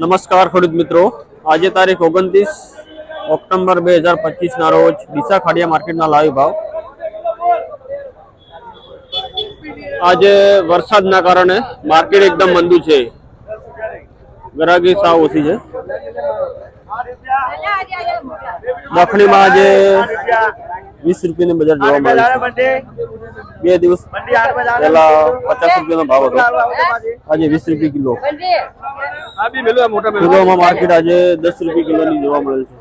નમસ્કાર ખેડૂત મિત્રો. આજે તારીખ ઓગણત્રીસ ઓક્ટોબર બે હજાર પચીસના રોજ ડીસા ખાડિયા માર્કેટના લાઈવ ભાવ. આજે વરસાદના કારણે માર્કેટ એકદમ મંદુ છે. ગ્રાહકી સાવ ઓછી છે. દખણીમાં આજે વીસ રૂપિયાની બજાર જોવા મળે છે. બે દિવસ પહેલા પચાસ રૂપિયાનો ભાવ હતો. આજે વીસ રૂપિયા કિલો. કિલોમાં માર્કેટ આજે દસ રૂપિયા કિલોની જોવા મળે છે.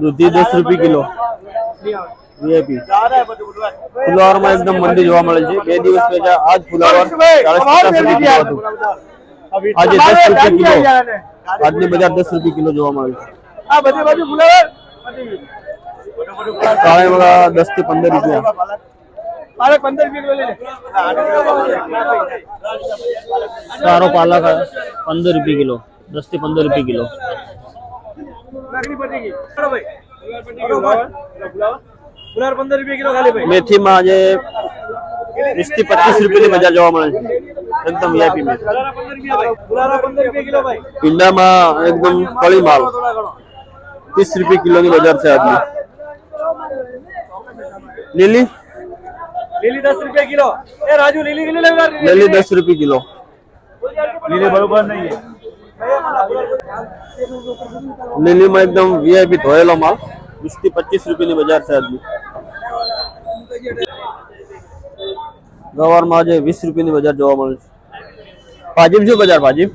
દૂધી દસ રૂપિયા કિલો. વીઆઈપી. ફુલાવરમાં એકદમ મંદી જોવા મળે છે. બે દિવસ પહેલા આજ ફુલાવર ચાલીસ પચાસ રૂપિયા કિલો હતું. આજે દસ રૂપિયા કિલો. આજની બજાર દસ રૂપિયા કિલો જોવા મળે છે. કાળા વડા દસથી પંદર રૂપિયા. સારો પાલક પંદર રૂપિયા કિલો દસથી પંદર રૂપિયા કિલો. મેથી રૂપિયા કિલો ખાલી ભાઈ. મેથીમાં આજે વીસથી પચીસ રૂપિયાની બજાર જોવા મળે છે. એકદમ વીઆઈપી મેથી રૂપિયા રૂપિયા પીંડામાં એકદમ કળી માલ. ત્રીસ રૂપિયા કિલોની બજાર છે આજની લીલી લીલી દસ રૂપિયા કિલો એ રાજુ લીલી લીલી લેવા લીલી દસ રૂપિયા કિલો લીલી બરોબર નહીં લીલીમાં એકદમ વીઆઈપી ધોયેલો માલ વીસથી પચીસ રૂપિયાની બજાર છે આજની ગવારમાં આજે વીસ રૂપિયાની બજાર જોવા મળે છે ભાજીમ શું બજાર ભાજીમ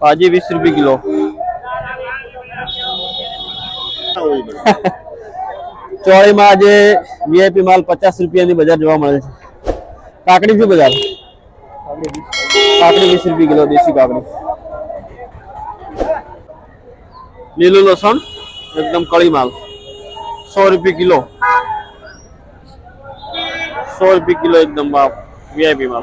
ભાજી વીસ રૂપિયા કિલો ચોળીમાં આજે વીઆઈપી માલ પચાસ રૂપિયાની બજાર જોવા મળે છે. કાકડી શું બજાર? કાકડી વીસ રૂપિયા કિલો, દેશી કાકડી. લીલું લસણ એકદમ કળી માલ. સો રૂપિયા કિલો. સો રૂપિયા કિલો એકદમ વીઆઈપી માલ.